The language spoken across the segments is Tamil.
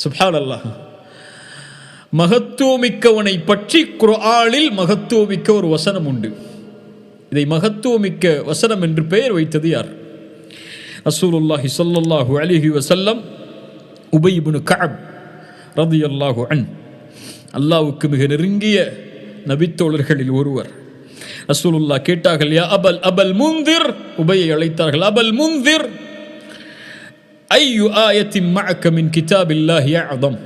சுப்ஹான் அல்லாஹ் மகத்துவமிக்கவனை பற்றி குராலில் மகத்துவமிக்க ஒரு வசனம் உண்டு இதை மகத்துவமிக்க வசனம் என்று பெயர் வைத்தது யார்? அசூலுல்லாஹி சொல்லல்லாஹு அலிஹி வசல்லம் உபை கஅப் ரதி அல்லாஹு அன் அல்லாவுக்கு மிக நெருங்கிய நபித்தோழர்களில் ஒருவர். அசூலுல்லா கேட்டார்கள் யா அபல் அபல் முந்திர் உபையை அழைத்தார்கள் அபல் முந்திர் ஐயு ஆயத்தின் மஅக்க மின் கிதாபில்லாஹி அதம்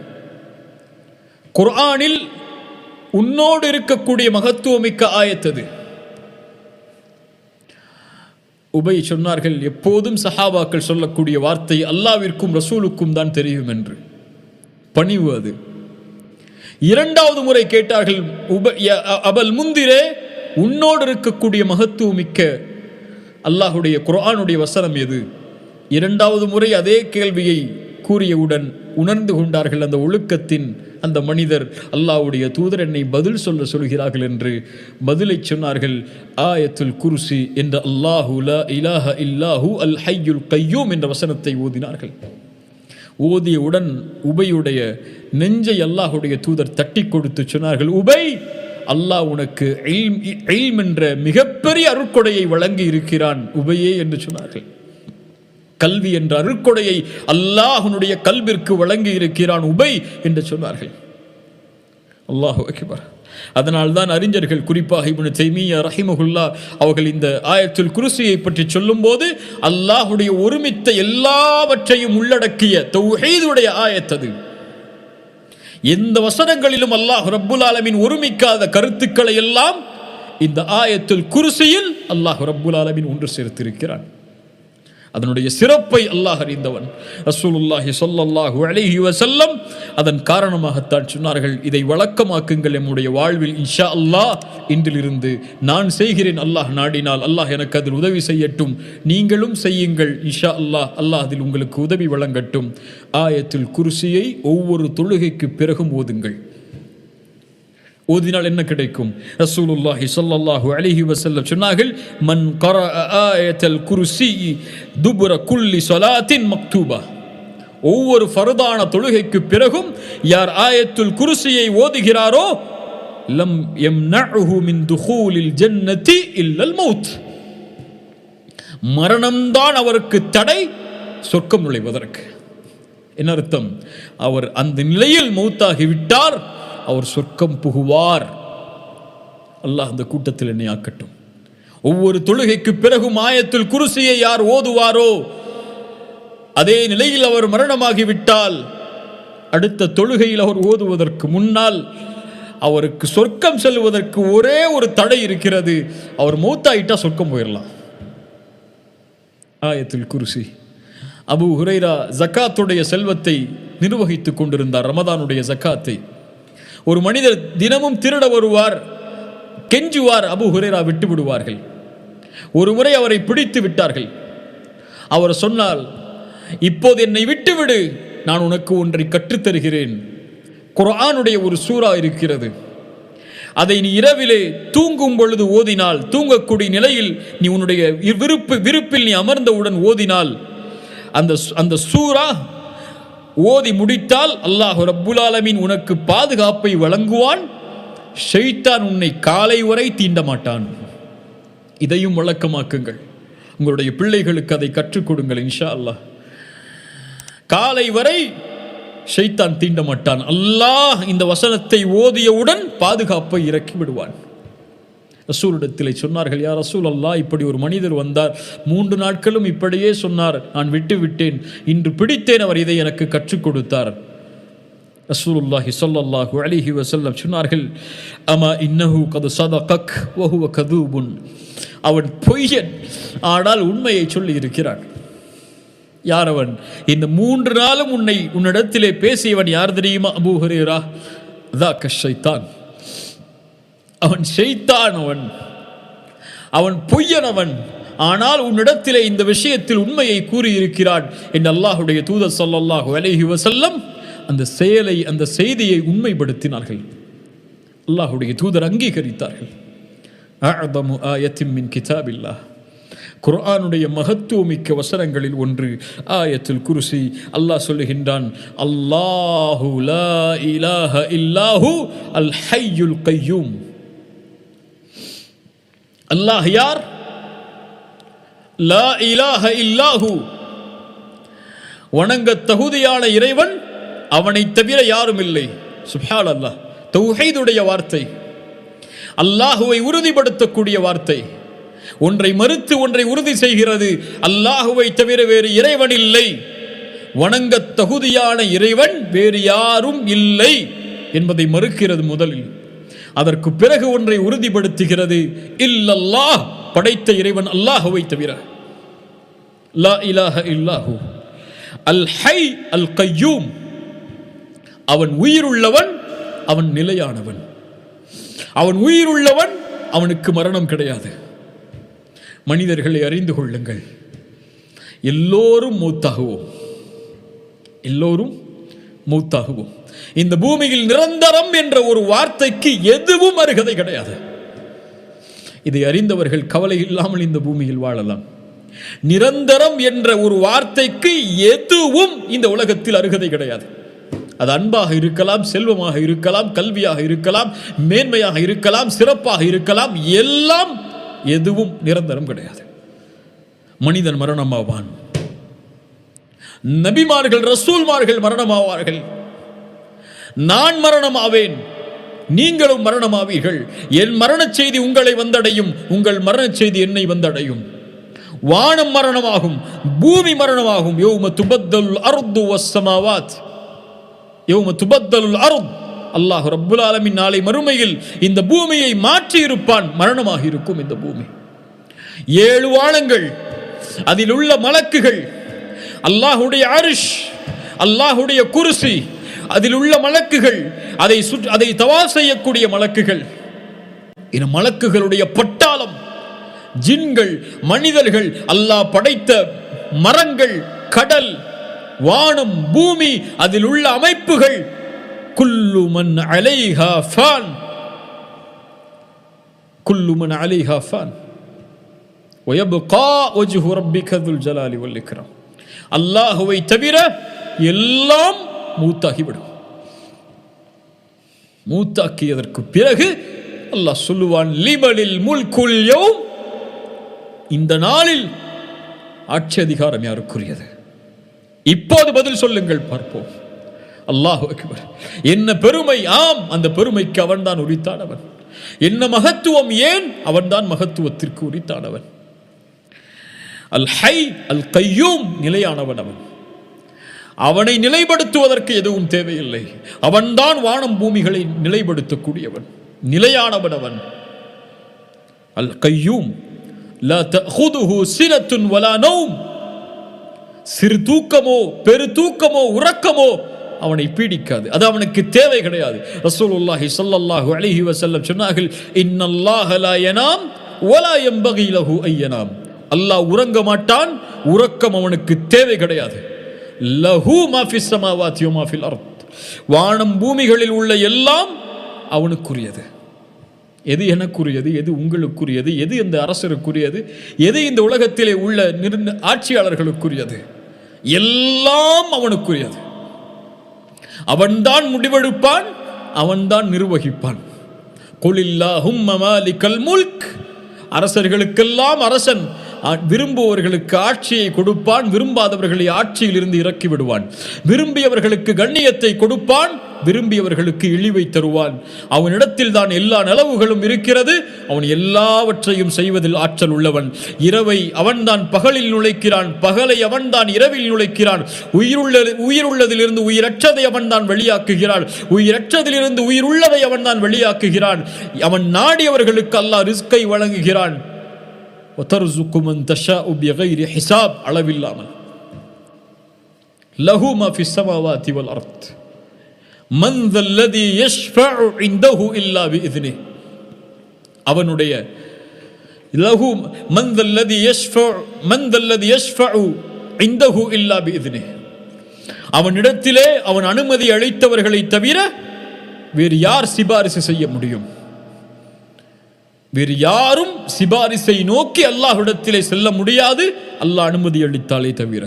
குர்ஆனில் உன்னோடு இருக்கக்கூடிய மகத்துவமிக்க ஆயத்தது உபை சொன்னார்கள் எப்போதும் சஹாபாக்கள் சொல்லக்கூடிய வார்த்தை அல்லாவிற்கும் ரசூலுக்கும் தான் தெரியும் என்று பணிவு அது இரண்டாவது முறை கேட்டார்கள் உப ய- அ- அபல் முந்திரே உன்னோடு இருக்கக்கூடிய மகத்துவமிக்க அல்லாஹுடைய குர்ஆனுடைய வசனம் எது இரண்டாவது முறை அதே கேள்வியை கூறியவுடன் உணர்ந்து கொண்டார்கள் அந்த ஒழுக்கத்தின் அந்த மனிதர். அல்லாவுடைய தூதர் என்னை பதில் சொல்ல சொல்கிறார்கள் என்று பதிலை சொன்னார்கள். ஆயத்துல் குருசி என்ற அல்லாஹு லா இலாஹ இல்லாஹு அல் ஹய்யுல் கையூம் என்ற வசனத்தை ஓதினார்கள். ஓதியவுடன் உபையுடைய நெஞ்சை அல்லாஹுடைய தூதர் தட்டி கொடுத்து சொன்னார்கள் உபை அல்லாஹ் உனக்கு இல்ம் இல்ம் என்ற மிகப்பெரிய அருட்கொடையை வழங்கி இருக்கிறான் உபையே என்று சொன்னார்கள். கல்வி என்ற அருக்கொடையை அல்லாஹனுடைய கல்விற்கு வழங்கி இருக்கிறான் உபை என்று சொன்னார்கள். அல்லாஹு அதனால் அதனால்தான் அறிஞர்கள் குறிப்பாக இவனு தெய்மியா ரஹிமகுல்லா அவர்கள் இந்த ஆயத்துல் குருசியை பற்றி சொல்லும்போது அல்லாஹுடைய ஒருமித்த எல்லாவற்றையும் உள்ளடக்கிய தௌஹீதுடைய ஆயத்தது எந்த வசனங்களிலும் அல்லாஹ் ரப்புல் ஆலமின் ஒருமிக்காத கருத்துக்களை எல்லாம் இந்த ஆயத்தில் குருசியில் அல்லாஹ் ரப்புல் ஆலமின் ஒன்று சேர்த்திருக்கிறான். அதனுடைய சிறப்பை அல்லாஹ் அறிந்தவன். ரசூலுல்லாஹி சொல்லல்லாஹு அலைஹி வசல்லம் அதன் காரணமாகத்தான் சொன்னார்கள் இதை வழக்கமாக்குங்கள் எம்முடைய வாழ்வில் இஷா அல்லாஹ். இன்றிலிருந்து நான் செய்கிறேன் அல்லாஹ் நாடினால் அல்லாஹ் எனக்கு அதில் உதவி செய்யட்டும். நீங்களும் செய்யுங்கள் இஷா அல்லாஹ். அல்லாஹ் அதில் உங்களுக்கு உதவி வழங்கட்டும். ஆயத்தில் குருசியை ஒவ்வொரு தொழுகைக்கு பிறகும் ஓதுங்கள். ஓதினால் என்ன கிடைக்கும்? ரசூலுல்லாஹி சல்லல்லாஹு அலிஹி வஸல்லம் சொன்னார்கள் மன் கர ஆயத்தல் குருசி துபுர குல்லி சலாத்தின் மக்தூபா. ஒவ்வொரு ஃபருதான தொழுகைக்கு பிறகும் யார் ஆயத்துல் குருசியை ஓதுகிறாரோ லம் எம் மின் துஹூலில் ஜன்னதி இல்லல் மௌத். மரணம்தான் அவருக்கு தடை சொர்க்கம் நுழைவதற்கு. என்ன அர்த்தம்? அவர் அந்த நிலையில் மௌத்தாகி விட்டார் அவர் சொர்க்கம் புகுவார். அல்லாஹ் அந்த கூட்டத்தில் என்னை ஆக்கட்டும். ஒவ்வொரு தொழுகைக்கு பிறகும் ஆயத்தில் குருசியை யார் ஓதுவாரோ அதே நிலையில் அவர் மரணமாகிவிட்டால் அடுத்த தொழுகையில் அவர் ஓதுவதற்கு முன்னால் அவருக்கு சொர்க்கம் செல்வதற்கு ஒரே ஒரு தடை இருக்கிறது. அவர் மூத்தாயிட்டா சொர்க்கம் போயிடலாம் ஆயத்தில் குருசி. அபு ஹுரைரா ஜக்காத்துடைய செல்வத்தை நிர்வகித்துக் கொண்டிருந்தார் ரமதானுடைய ஜக்காத்தை. ஒரு மனிதர் தினமும் திருட வருவார் கெஞ்சுவார் அபு ஹுரேரா விட்டு விடுவார்கள். ஒரு முறை அவரை பிடித்து விட்டார்கள். அவர் சொன்னால் இப்போது என்னை விட்டுவிடு நான் உனக்கு ஒன்றை கற்றுத்தருகிறேன். குரானுடைய ஒரு சூறா இருக்கிறது. அதை நீ இரவிலே தூங்கும் பொழுது ஓதினால் தூங்கக்கூடிய நிலையில் நீ உன்னுடைய விருப்பு விருப்பில் நீ அமர்ந்தவுடன் ஓதினால் அந்த அந்த சூறா ஓதி முடித்தால் அல்லாஹ் ரப்புல் ஆலமீன் உனக்கு பாதுகாப்பை வழங்குவான். ஷெய்தான் உன்னை காலை வரை தீண்ட மாட்டான். இதையும் வழக்கமாக்குங்கள். உங்களுடைய பிள்ளைகளுக்கு அதை கற்றுக் கொடுங்கள் இன்ஷா அல்லாஹ் காலை வரை ஷைத்தான் தீண்ட மாட்டான். அல்லாஹ் இந்த வசனத்தை ஓதியவுடன் பாதுகாப்பை இறக்கி விடுவான். ரசூலிடத்தில் சொன்னார்கள் யார் ரசூல் அல்லாஹ் இப்படி ஒரு மனிதர் வந்தார். மூன்று நாட்களும் இப்படியே சொன்னார். நான் விட்டு விட்டேன் இன்று பிடித்தேன் அவர் இதை எனக்கு கற்றுக் கொடுத்தார். ரசூலுல்லாஹி சொல்லல்லாஹு அலிஹி வசல்லம் சொன்னார்கள் அமா இன்னஹு கது சதகக் வஹுவ கதூபுன். அவன் பொய்யன். ஆனால் உண்மையை சொல்லி இருக்கிறான் யார் அவன் இந்த மூன்று நாளும் உன்னை உன்னிடத்திலே பேசியவன் யார் தெரியுமா? அபூஹரேரா அதா கஷைத்தான் அவன் செய்தானவன் அவன் அவன் ஆனால் உன்னிடத்திலே இந்த விஷயத்தில் உண்மையை கூறியிருக்கிறான். என்று அல்லாஹுடைய தூதர் சொல்லல்லாஹு அலைஹி வசல்லம் அந்த செயலை அந்த செய்தியை உண்மைப்படுத்தினார்கள். அல்லாஹுடைய தூதர் அங்கீகரித்தார்கள். அஅதமு ஆயத்தின் மின் கிதாபில்லாஹ். குர்ஆனுடைய மகத்துவமிக்க வசனங்களில் ஒன்று ஆயத்தில் குருசி. அல்லாஹ் சொல்லுகின்றான் அல்லாஹு லா இலாஹ இல்லாஹு அல் ஹையுல் கையூம். அல்லாஹ் யார்? லா இலாஹ இல்லாஹு. வணங்க தகுதியான இறைவன் அவனை தவிர யாரும் இல்லை. சுப்ஹான் அல்லாஹ் தௌஹீதுடைய வார்த்தை. அல்லாஹுவை உறுதிப்படுத்தக்கூடிய வார்த்தை. ஒன்றை மறுத்து ஒன்றை உறுதி செய்கிறது அல்லாஹுவை தவிர வேறு இறைவன் இல்லை. வணங்க தகுதியான இறைவன் வேறு யாரும் இல்லை என்பதை மறுக்கிறது முதலில். அதற்கு பிறகு ஒன்றை உறுதிப்படுத்துகிறது. இல்லல்லாஹ் படைத்த இறைவன் அல்லாஹுவை தவிர. லா இலாஹ இல்லாஹு. அல் ஹை அல் கையூம். அவன் உயிருள்ளவன் அவன் நிலையானவன். அவன் உயிருள்ளவன் அவனுக்கு மரணம் கிடையாது. மனிதர்களை அறிந்து கொள்ளுங்கள். எல்லோரும் மூத்தாகுவோம். எல்லோரும் மூத்தாகுவோம். இந்த பூமியில் நிரந்தரம் என்ற ஒரு வார்த்தைக்கு எதுவும் அருகதை கிடையாது. இதை அறிந்தவர்கள் கவலை இல்லாமல் இந்த பூமியில் வாழலாம். நிரந்தரம் என்ற ஒரு வார்த்தைக்கு எதுவும் இந்த உலகத்தில் அருகதை கிடையாது. அது அன்பாக இருக்கலாம் செல்வமாக இருக்கலாம் கல்வியாக இருக்கலாம் மேன்மையாக இருக்கலாம் சிறப்பாக இருக்கலாம் எல்லாம் எதுவும் நிரந்தரம் கிடையாது. மனிதன் மரணமாவான். நபிமார்கள் ரசூல்மார்கள் மரணமாவார்கள். நான் மரணமாவேன். நீங்களும் மரணமாவீர்கள். என் மரணச் செய்தி உங்களை வந்தடையும். உங்கள் மரணச் செய்தி என்னை வந்தடையும். வானம் மரணமாகும். பூமி மரணமாகும். யோம துபத்தல் அருத்து வசமாவாத் யோம துபத்தல் அருத். அல்லாஹ் ரப்புல் ஆலமின் நாளை மறுமையில் இந்த பூமியை மாற்றி இருப்பான் மரணமாக இருக்கும் இந்த பூமி. ஏழு வானங்கள் அதில் உள்ள மலக்குகள் அல்லாஹுடைய அரிஷ் அல்லாஹுடைய குருசி அதில் உள்ள மலக்குகள் அதை சுற்று அதை தவா செய்யக்கூடிய மலக்குகள். இந்த மலக்குகளுடைய பட்டாளம் ஜின்கள் மனிதர்கள் அல்லாஹ் படைத்த மரங்கள் கடல் வானம் பூமி அதில் உள்ள அமைப்புகள் குல்லுமன் அலைஹா ஃபான். குல்லுமன் அலைஹா ஃபான். ஒயபு கா ஒஜு ஒஜுஹு ரப்பிகதுல் ஜலாலி வல்லிக்ரம் அல்லாஹுவை தவிர எல்லாம் மூத்தாகிவிடும். மூத்தாக்கியதற்கு பிறகு அல்லாஹ் சொல்லுவான் லிமலில் முல்குல் யௌம். இந்த நாளில் ஆட்சி அதிகாரம் யாருக்குரியது? இப்போது பதில் சொல்லுங்கள் பார்ப்போம். அல்லாஹ் அக்பர். என்ன பெருமை? ஆம் அந்த பெருமைக்கு அவன்தான் உரித்தானவன். என்ன மகத்துவம் ஏன்? அவன்தான் மகத்துவத்திற்கு உரித்தானவன். அல் ஹை அல் கையூம் நிலையானவன் அவன். அவனை நிலைப்படுத்துவதற்கு எதுவும் தேவையில்லை. அவன்தான் வானம் பூமிகளை நிலைப்படுத்தக்கூடியவன். நிலையானவன் அவன். அல் கையூம் சிறு தூக்கமோ பெரு தூக்கமோ உறக்கமோ அவனை பீடிக்காது. அது அவனுக்கு தேவை கிடையாது. ரசூலுல்லாஹி ஸல்லல்லாஹு அலைஹி வஸல்லம் சொன்னார்கள் இன்னல்லாஹ லா யனாம் வலா யம்பகி லஹு ஐயனாம் அல்லாஹ் உறங்க மாட்டான் உறக்கம் அவனுக்கு தேவை கிடையாது. லஹூ மாஃபிஸ் சமாவாத்தியோ மாஃபில் அர்த். வானம் பூமிகளில் உள்ள எல்லாம் அவனுக்குரியது. எது எனக்குரியது எது உங்களுக்குரியது எது இந்த அரசருக்குரியது எது இந்த உலகத்திலே உள்ள நிர்ண ஆட்சியாளர்களுக்குரியது. எல்லாம் அவனுக்குரியது. அவன்தான் முடிவெடுப்பான் அவன்தான் நிர்வகிப்பான். குலில்லாஹும் மமாலிக்கல் முல்க். அரசர்களுக்கெல்லாம் அரசன் விரும்புவர்களுக்கு ஆட்சியை கொடுப்பான் விரும்பாதவர்களை ஆட்சியில் இருந்து இறக்கி விடுவான். விரும்பியவர்களுக்கு கண்ணியத்தை கொடுப்பான் விரும்பியவர்களுக்கு இழிவை தருவான். அவனிடத்தில் தான் எல்லா நலவுகளும் இருக்கிறது அவன் எல்லாவற்றையும் செய்வதில் ஆற்றல் உள்ளவன். இரவை அவன்தான் பகலில் நுழைக்கிறான் பகலை அவன்தான் இரவில் நுழைக்கிறான். உயிருள்ள உயிருள்ளதிலிருந்து உயிரற்றதை அவன்தான் வெளியாக்குகிறான் உயிரற்றதிலிருந்து உயிருள்ளதை அவன்தான் வெளியாக்குகிறான். அவன் நாடியவர்களுக்கு அல்லாஹ் ரிஸ்கை வழங்குகிறான். ஹிசாப் அளவில்லாமல் லஹு மாஃபி சமாவா திவல் அர்த் மந்தல்லதி யஷ்ஃபஉ இந்தஹு இல்லா பிஇذனி அவனுடைய லஹு மந்தல்லதி யஷ்ஃபஉ மந்தல்லதி யஷ்ஃபஉ இந்தஹு இல்லா பிஇذனி அவனிடத்திலே அவன் அனுமதி அளித்தவர்களை தவிர வேறு யார் சிபாரிசு செய்ய முடியும்? வேறு யாரும் சிபாரிசை நோக்கி அல்லாஹ்விடத்திலே செல்ல முடியாது. அல்லாஹ் அனுமதி அளித்தாலே தவிர.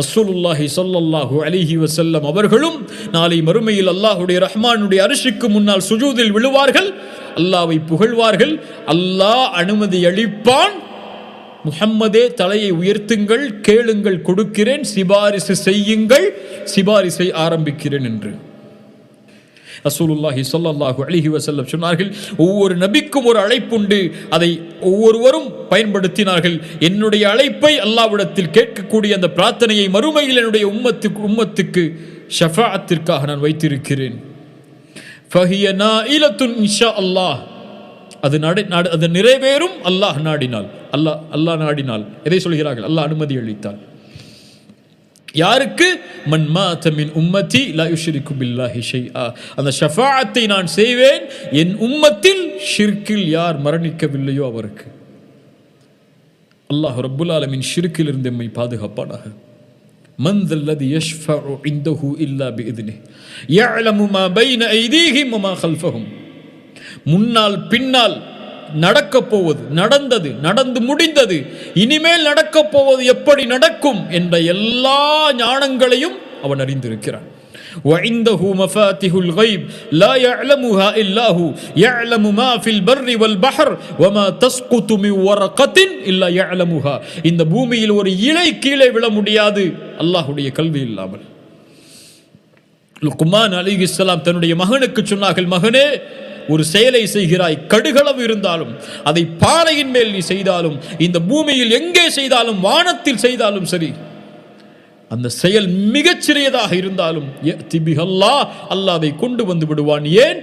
ரசூலுல்லாஹி சொல்லல்லாஹு அலிஹி வசல்லம் அவர்களும் நாளை மறுமையில் அல்லாஹுடைய ரஹ்மானுடைய அரிசிக்கு முன்னால் சுஜூதில் விழுவார்கள். அல்லாவை புகழ்வார்கள். அல்லாஹ் அனுமதி அளிப்பான். முகம்மதே தலையை உயர்த்துங்கள் கேளுங்கள் கொடுக்கிறேன் சிபாரிசு செய்யுங்கள் சிபாரிசை ஆரம்பிக்கிறேன் என்று. ரசூலுல்லாஹி சொல்லல்லாஹு அலிஹி வசல்லம் சொன்னார்கள் ஒவ்வொரு நபிக்கும் ஒரு அழைப்புண்டு அதை ஒவ்வொருவரும் பயன்படுத்தினார்கள். என்னுடைய அழைப்பை அல்லாவிடத்தில் கேட்கக்கூடிய அந்த பிரார்த்தனையை மறுமையில் என்னுடைய உம்மத்துக்கு உம்மத்துக்கு ஷஃபாத்திற்காக நான் வைத்திருக்கிறேன். இன்ஷா அல்லாஹ் அது நடை நட- அது நிறைவேறும் அல்லாஹ் நாடினால். அல்லாஹ் அல்லாஹ் நாடினால். எதை சொல்கிறார்கள்? அல்லாஹ் அனுமதி அளித்தால் யாருக்கு? மன் மாத மின் உம்மத்தி லா யுஷ்ரிகு பில்லாஹி ஷைஆ அந்த ஷஃபாஅத்தை நான் செய்வேன் என் உம்மத்தில் ஷிர்கில் யார் மரணிக்கவில்லையோ அவருக்கு அல்லாஹ் ரப்புல் ஆலமின் ஷிர்கில் இருந்து எம்மை பாதுகாப்பானாக من ذا الذي يشفع عنده إلا بإذنه يعلم ما بين أيديهم وما خلفهم முன்னால் பின்னால் நடக்கப் போவது நடந்தது நடந்து முடிந்தது இனிமேல் நடக்கப் போவது எப்படி நடக்கும் என்ற எல்லா ஞானங்களையும் அவன் அறிந்திருக்கிறான் وعنده مفاتح الغيب لا يعلمها إلا هو يعلم ما في البر والبحر وما تسقط من ورقة إلا يعلمها இந்த பூமியில் ஒரு இலை கீழே விழ முடியாது அல்லாஹ்வுடைய கல்வி இல்லாமல் லுக்மான் அலிஹிஸ்ஸலாம் தன்னுடைய மகனுக்கு சொன்னார்கள் மகனே ஒரு செயலை செய்கிறாய் கடுகளவு இருந்தாலும் அதை பாறையின் மேல் நீ செய்தாலும் இந்த பூமியில் எங்கே செய்தாலும் வானத்தில் செய்தாலும் சரி அந்த செயல் மிகச்சிறியதாக இருந்தாலும் யஅதி பிஹி அல்லாஹ் கொண்டு வந்து விடுவான். ஏன்?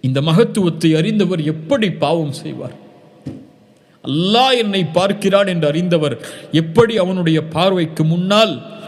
இந்த மகத்துவத்தை அறிந்தவர் எப்படி பாவம் செய்வார்? அல்லாஹ் என்னை பார்க்கிறான் என்று அறிந்தவர் எப்படி அவனுடைய பார்வைக்கு முன்னால்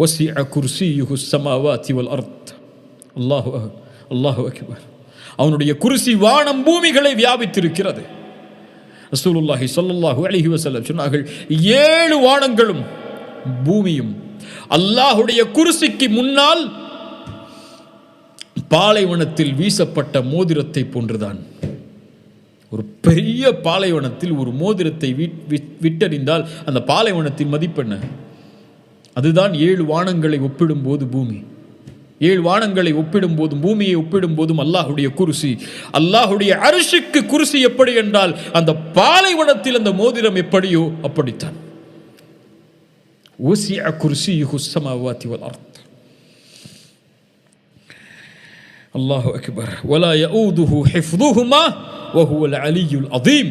வசிய குர்சியுகு சமாவாத்தி வல் அர்த் அல்லாஹு அல்லாஹு அக்பர் அவனுடைய குருசி வானம் பூமிகளை வியாபித்திருக்கிறது. ரசூலுல்லாஹி சொல்லல்லாஹு அழகி வசல்லம் சொன்னார்கள் ஏழு வானங்களும் பூமியும் அல்லாஹுடைய குருசிக்கு முன்னால் பாலைவனத்தில் வீசப்பட்ட மோதிரத்தை போன்றுதான். ஒரு பெரிய பாலைவனத்தில் ஒரு மோதிரத்தை விட்டறிந்தால் அந்த பாலைவனத்தின் மதிப்பெண்ண அதுதான் ஏழு வானங்களை ஒப்பிடும்போது பூமி. ஏழு வானங்களை ஒப்பிடும் போதும் பூமியை ஒப்பிடும் போதும் அல்லாஹுடைய குருசி. அல்லாஹுடைய அரிசிக்கு குருசி எப்படி என்றால் அந்த பாலைவனத்தில் அந்த மோதிரம் எப்படியோ அப்படித்தான். ஓசியா குருசி ஹுசமாவாத்தி வளர்த்த அல்லாஹு அக்பர். வலா யூதுஹு ஹிஃப்துஹுமா வஹுவல் அலியுல் அதீம்